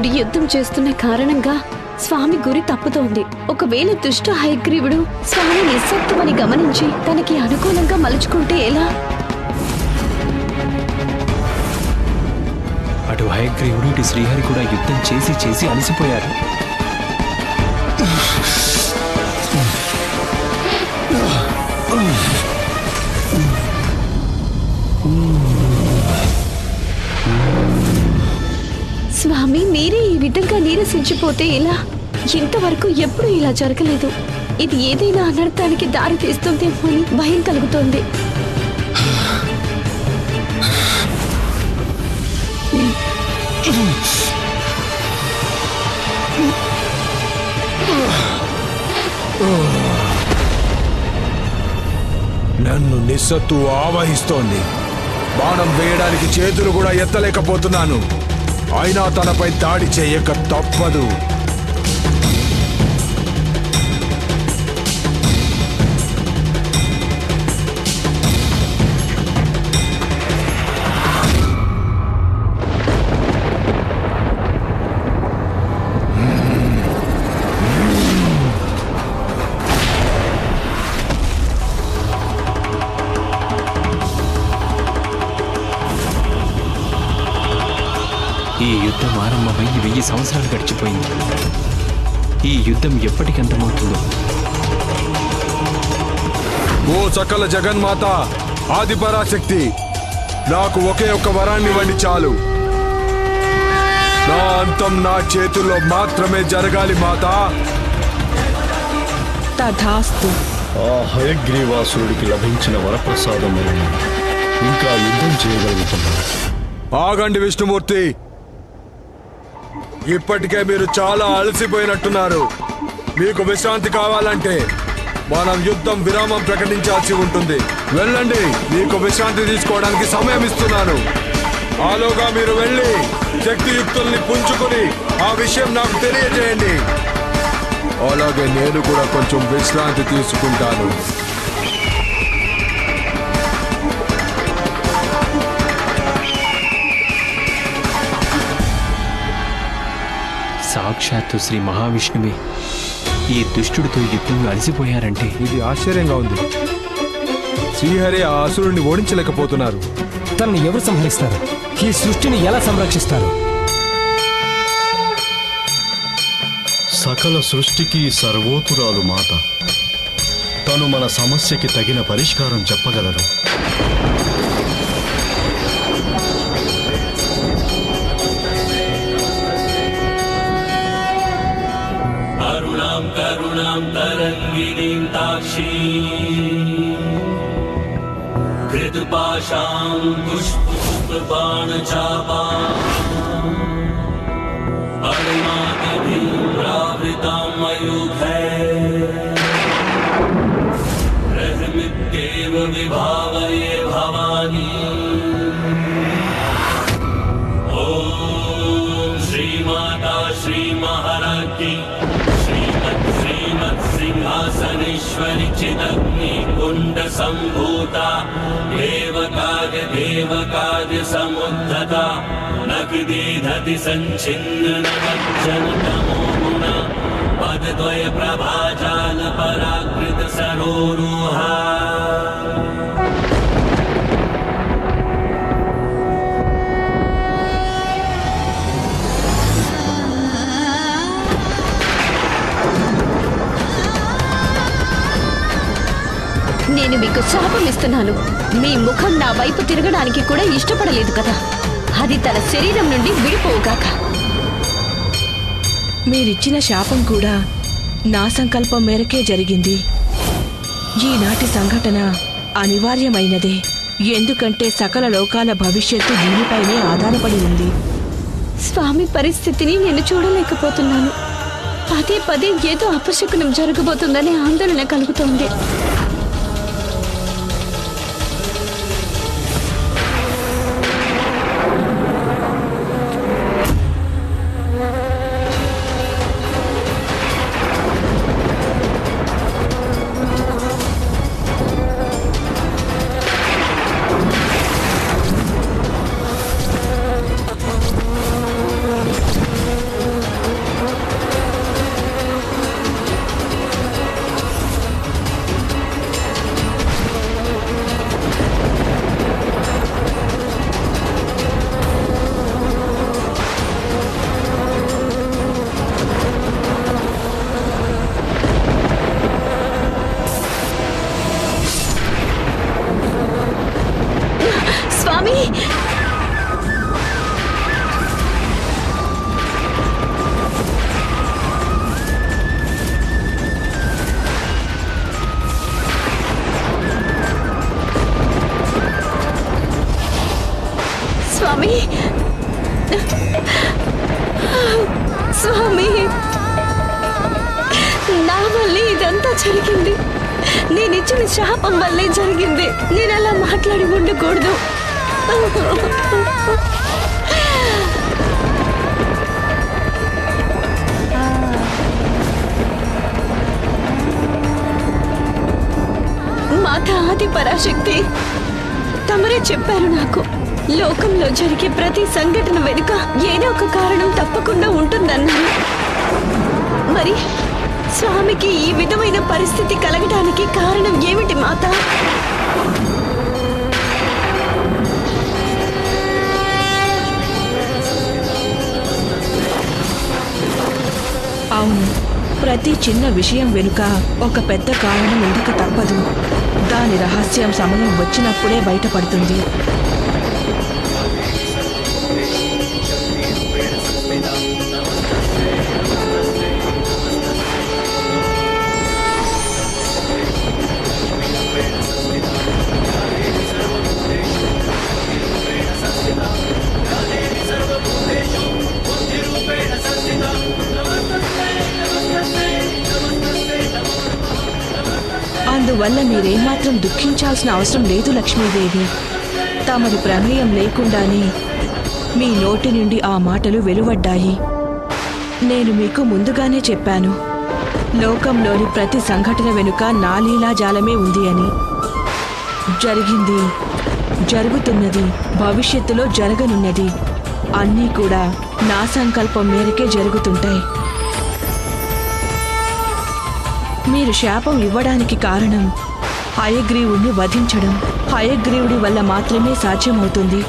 నుండి యుద్ధం చేస్తున్న కారణంగా స్వామి గురి తప్పుతోంది. ఒకవేళ దుష్ట హయగ్రీవుడు స్వామి నిస్సత్తువని గమనించి తనకి అనుకూలంగా మలుచుకుంటే ఎలా? అటు హయగ్రీవుడు ఇటు శ్రీహరి కూడా యుద్ధం చేసి చేసి అలసిపోయారు. స్వామి మీరే ఈ విధంగా నీరసించిపోతే ఇలా ఇంతవరకు ఎప్పుడూ ఇలా జరగలేదు. ఇది ఏదైనా అనర్థానికి దారి తీస్తుందేమో అని భయం కలుగుతోంది. నన్ను నిస్సత్తు ఆవహిస్తోంది. బాణం వేయడానికి చేతులు కూడా ఎత్తలేకపోతున్నాను. అయినా తనపై దాడి చేయక తప్పదు. ఈ యుద్ధం ఆరంభమై వెయ్యి సంవత్సరాలు గడిచిపోయింది. ఈ యుద్ధం ఎప్పటికి అంతమవుతుందో ఓ సకల జగన్మాత ఆదిపరాశక్తి నాకు ఒకే ఒక్క వరాన్ని ఇవ్వండి చాలు. నా అంతం నా చేతుల్లో మాత్రమే జరగాలి మాత. తథాస్తు. ఆ హయగ్రీవాసురుడికి లభించిన వరప్రసాదం ఇంకా యుద్ధం చేయగలుగుతున్నాడు ఆగండి విష్ణుమూర్తి ఇప్పటికే మీరు చాలా అలసిపోయినట్టున్నారు. మీకు విశ్రాంతి కావాలంటే మనం యుద్ధం విరామం ప్రకటించాల్సి ఉంటుంది. వెళ్ళండి మీకు విశ్రాంతి తీసుకోవడానికి సమయం ఇస్తున్నాను. ఆలోగా మీరు వెళ్ళి శక్తియుక్తుల్ని పుంజుకుని ఆ విషయం నాకు తెలియజేయండి. అలాగే నేను కూడా కొంచెం విశ్రాంతి తీసుకుంటాను. సాక్షాత్తు శ్రీ మహావిష్ణువే. ఈ దుష్టుడితో యుద్ధంలో అలసిపోయారంటే ఇది ఆశ్చర్యంగా ఉంది. శ్రీహరి ఆ అసురుణ్ణి ఓడించలేకపోతున్నారు. తనను ఎవరు సంహరిస్తారు? ఈ సృష్టిని ఎలా సంరక్షిస్తారు? సకల సృష్టికి సర్వోతురాలు మాత. తను మన సమస్యకి తగిన పరిష్కారం చెప్పగలరు. मृदुपाशाम् पुष्पपुष्पबाणचापाम् अणुमादिभिरावृताम् मयूखै सम्भूता। देवकार्यदेवकार्यसमुद्धता न दीधति सञ्छिन्न पदद्वयप्रभाचाल पराकृत నేను మీకు శాపం ఇస్తున్నాను. మీ ముఖం నా వైపు తిరగడానికి కూడా ఇష్టపడలేదు కదా. అది తన శరీరం నుండి విడిపోవుగాక. మీరిచ్చిన శాపం కూడా నా సంకల్పం మేరకే జరిగింది. ఈనాటి సంఘటన అనివార్యమైనదే. ఎందుకంటే సకల లోకాల భవిష్యత్తు దీనిపైనే ఆధారపడి ఉంది. స్వామి పరిస్థితిని నేను చూడలేకపోతున్నాను. పదే పదే ఏదో అపశకునం జరగబోతుందనే ఆందోళన కలుగుతోంది. స్వామి! స్వామి! స్వామి! నా వల్లే ఇదంతా జరిగింది. నేనిచ్చిన శాపం వల్లే జరిగింది. నేను అలా మాట్లాడి ఉండకూడదు. మాత ఆది పరాశక్తి. తమరే చెప్పారు నాకు లోకంలో జరిగే ప్రతి సంఘటన వెనుక ఏదో ఒక కారణం తప్పకుండా ఉంటుందన్నారు. మరి స్వామికి ఈ విధమైన పరిస్థితి కలగడానికి కారణం ఏమిటి మాత? అవును. ప్రతి చిన్న విషయం వెనుక ఒక పెద్ద కారణం ఉండక తప్పదు? దాని రహస్యం సమయం వచ్చినప్పుడే బయటపడుతుంది. అందువల్ల మీరేమాత్రం దుఃఖించాల్సిన అవసరం లేదు లక్ష్మీదేవి. తమది ప్రమేయం లేకుండానే మీ నోటి నుండి ఆ మాటలు వెలువడ్డాయి. నేను మీకు ముందుగానే చెప్పాను లోకంలోని ప్రతి సంఘటన వెనుక నా లీలాజాలమే ఉంది అని. జరిగింది జరుగుతున్నది భవిష్యత్తులో జరగనున్నది అన్నీ కూడా నా సంకల్పం మేరకే జరుగుతుంటాయి. మీరు శాపం ఇవ్వడానికి కారణం హయగ్రీవుణ్ణి వధించడం. హయగ్రీవుడి వల్ల మాత్రమే సాధ్యమవుతుంది.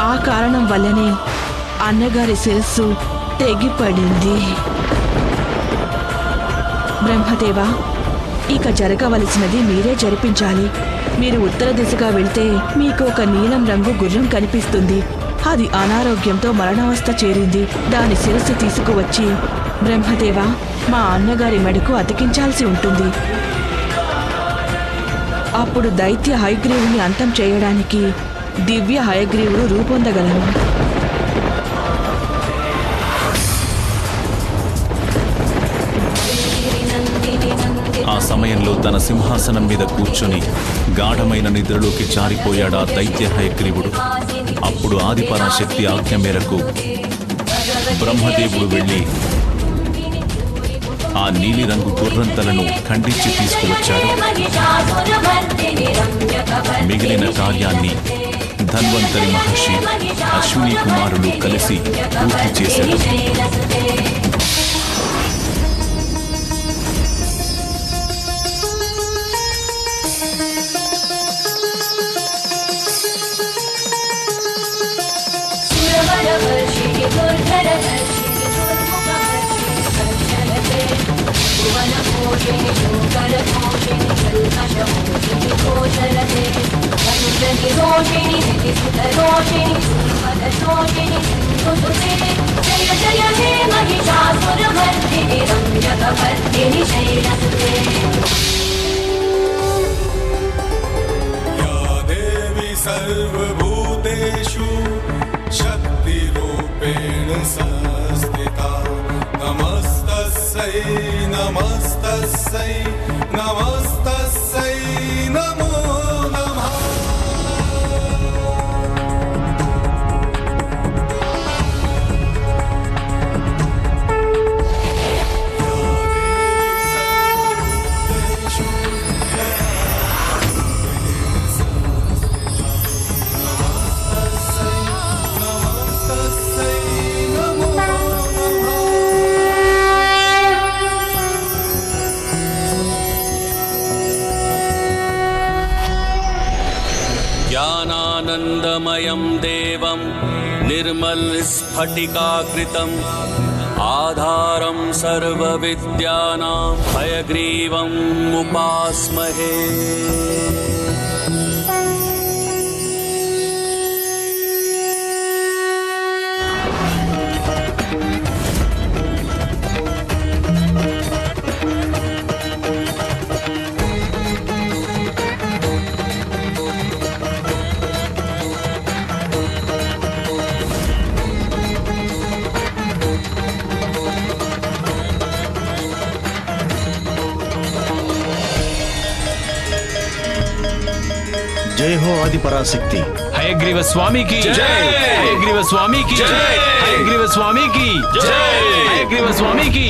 ఆ కారణం వల్లనే అన్నగారి శిరస్సు తెగిపడింది. బ్రహ్మదేవా ఇక జరగవలసినది మీరే జరిపించాలి. మీరు ఉత్తర దిశగా వెళ్తే మీకు ఒక నీలం రంగు గుర్రం కనిపిస్తుంది. అది అనారోగ్యంతో మరణావస్థ చేరింది. దాని శిరస్సు తీసుకువచ్చి బ్రహ్మదేవ మా అన్నగారి మెడకు అతికించాల్సి ఉంటుంది. అప్పుడు దైత్య హయగ్రీవుని అంతం చేయడానికి దివ్య హయగ్రీవుడు రూపొందగలను ఆ సమయంలో తన సింహాసనం మీద కూర్చొని గాఢమైన నిద్రలోకి జారిపోయాడు ఆ దైత్య హయగ్రీవుడు. అప్పుడు ఆదిపరాశక్తి ఆజ్ఞ మేరకు బ్రహ్మదేవుడు వెళ్ళి ఆ నీలిరంగు గుర్రంతలను ఖండించి తీసుకువచ్చారు. మిగిలిన కార్యాన్ని ధన్వంతరి మహర్షి అశ్విని కుమారులు కలిసి పూర్తి చేశారు. या देवी सर्वभूतेषु शक्तिरूपेण संस्थिता। नमस्तस्यै नमस्तस्यै नमस्त ज्ञानानन्दमयं देवं निर्मलस्फटिकाकृतम् आधारं सर्वविद्यानां हयग्रीवम् उपास्महे జై హో ఆది పరాశక్తి హయగ్రీవ స్వామికి హయగ్రీవ స్వామికి హయగ్రీవ స్వామికి హయగ్రీవ స్వామికి